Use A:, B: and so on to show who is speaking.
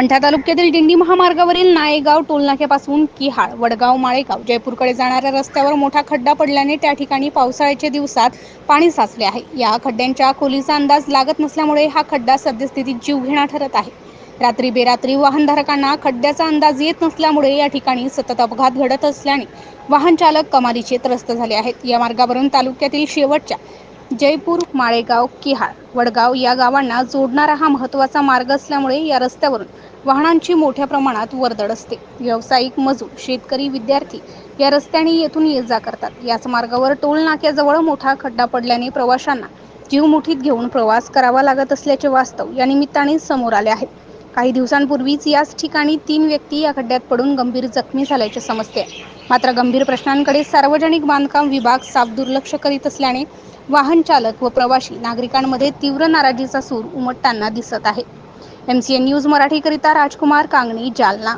A: मंठा तालुक्यातील दिंडी महामार्गावरील नायगाव टोलनाक्यापासून किहाळ वडगाव माळेगाव जयपूरकडे जाणाऱ्या रस्त्यावर मोठा खड्डा पडल्याने त्या ठिकाणी पावसाळ्याच्या दिवसात पाणी साचले आहे. या खड्ड्यांच्या खोलीचा अंदाज लागत नसल्यामुळे हा खड्डा सद्यस्थितीत जीवघेणा ठरत आहे. रात्री बेरात्री वाहनधारकांना खड्ड्याचा अंदाज येत नसल्यामुळे या ठिकाणी सतत अपघात घडत असल्याने वाहन चालक कमालीचे त्रस्त झाले आहेत. या मार्गावरून तालुक्यातील शेवटच्या जयपूर माळेगाव किहाळ वडगाव या गावांना जोडणारा हा महत्त्वाचा मार्ग असल्यामुळे या रस्त्यावरून वाहनांची मोठ्या प्रमाणात वर्दळ असते. व्यावसायिक मजूर शेतकरी विद्यार्थी या रस्त्याने येथून ये जा करतात. याच मार्गावर टोल नाक्याजवळ मोठा खड्डा पडल्याने प्रवाशांना जीव मुठीत घेऊन प्रवास करावा लागत असल्याचे वास्तव या निमित्ताने समोर आले आहे. काही दिवसांपूर्वीच याच ठिकाणी तीन व्यक्ती या खड्ड्यात पडून गंभीर जखमी झाल्याचे समजते. मात्र गंभीर प्रश्नांकडे सार्वजनिक बांधकाम विभाग साफ दुर्लक्ष करीत असल्याने वाहन चालक व प्रवासी नागरिकांमध्ये तीव्र नाराजीचा सूर उमटताना दिसत आहे. एम सी एन न्यूज मराठीकरिता राजकुमार कांगणी जालना.